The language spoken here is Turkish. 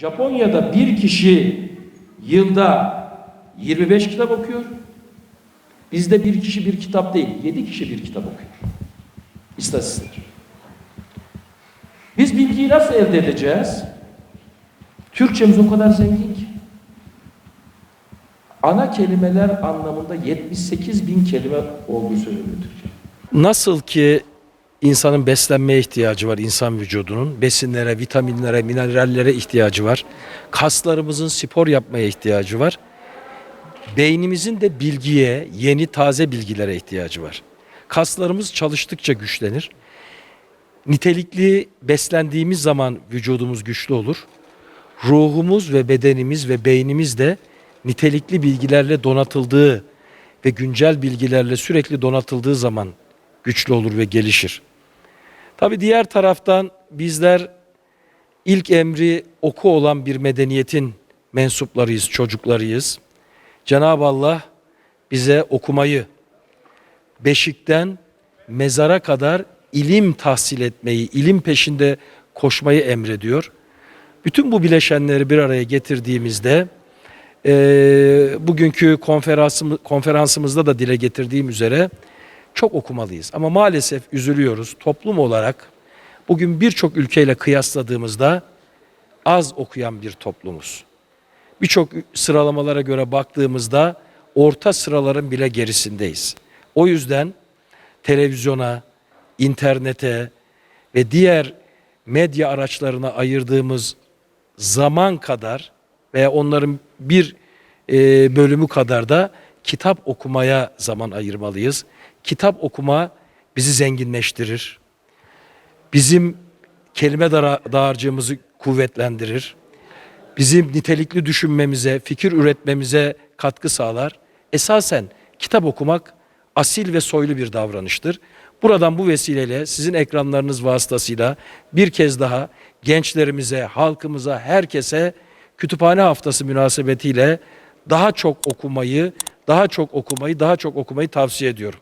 Japonya'da bir kişi yılda 25 kitap okuyor. Bizde bir kişi bir kitap değil, yedi kişi bir kitap okuyor. İstatistik. Biz bilgiyi nasıl elde edeceğiz? Türkçemiz o kadar zengin ki. Ana kelimeler anlamında 78 bin kelime olduğu söyleniyor Türkçe. Nasıl ki insanın beslenmeye ihtiyacı var insan vücudunun. Besinlere, vitaminlere, minerallere ihtiyacı var. Kaslarımızın spor yapmaya ihtiyacı var. Beynimizin de bilgiye, yeni taze bilgilere ihtiyacı var. Kaslarımız çalıştıkça güçlenir. Nitelikli beslendiğimiz zaman vücudumuz güçlü olur. Ruhumuz ve bedenimiz ve beynimiz de nitelikli bilgilerle donatıldığı ve güncel bilgilerle sürekli donatıldığı zaman güçlü olur ve gelişir. Tabi diğer taraftan bizler ilk emri oku olan bir medeniyetin mensuplarıyız, çocuklarıyız. Cenab-ı Allah bize okumayı, beşikten mezara kadar ilim tahsil etmeyi, ilim peşinde koşmayı emrediyor. Bütün bu bileşenleri bir araya getirdiğimizde e, bugünkü konferansımız, konferansımızda da dile getirdiğim üzere çok okumalıyız. Ama maalesef üzülüyoruz toplum olarak bugün birçok ülkeyle kıyasladığımızda az okuyan bir toplumuz. Birçok sıralamalara göre baktığımızda orta sıraların bile gerisindeyiz. O yüzden televizyona, internete ve diğer medya araçlarına ayırdığımız zaman kadar veya onların bir e, bölümü kadar da kitap okumaya zaman ayırmalıyız. Kitap okuma bizi zenginleştirir. Bizim kelime dağarcığımızı kuvvetlendirir. Bizim nitelikli düşünmemize, fikir üretmemize katkı sağlar. Esasen kitap okumak asil ve soylu bir davranıştır. Buradan bu vesileyle sizin ekranlarınız vasıtasıyla bir kez daha gençlerimize, halkımıza, herkese kütüphane haftası münasebetiyle daha çok okumayı, daha çok okumayı, daha çok okumayı tavsiye ediyorum.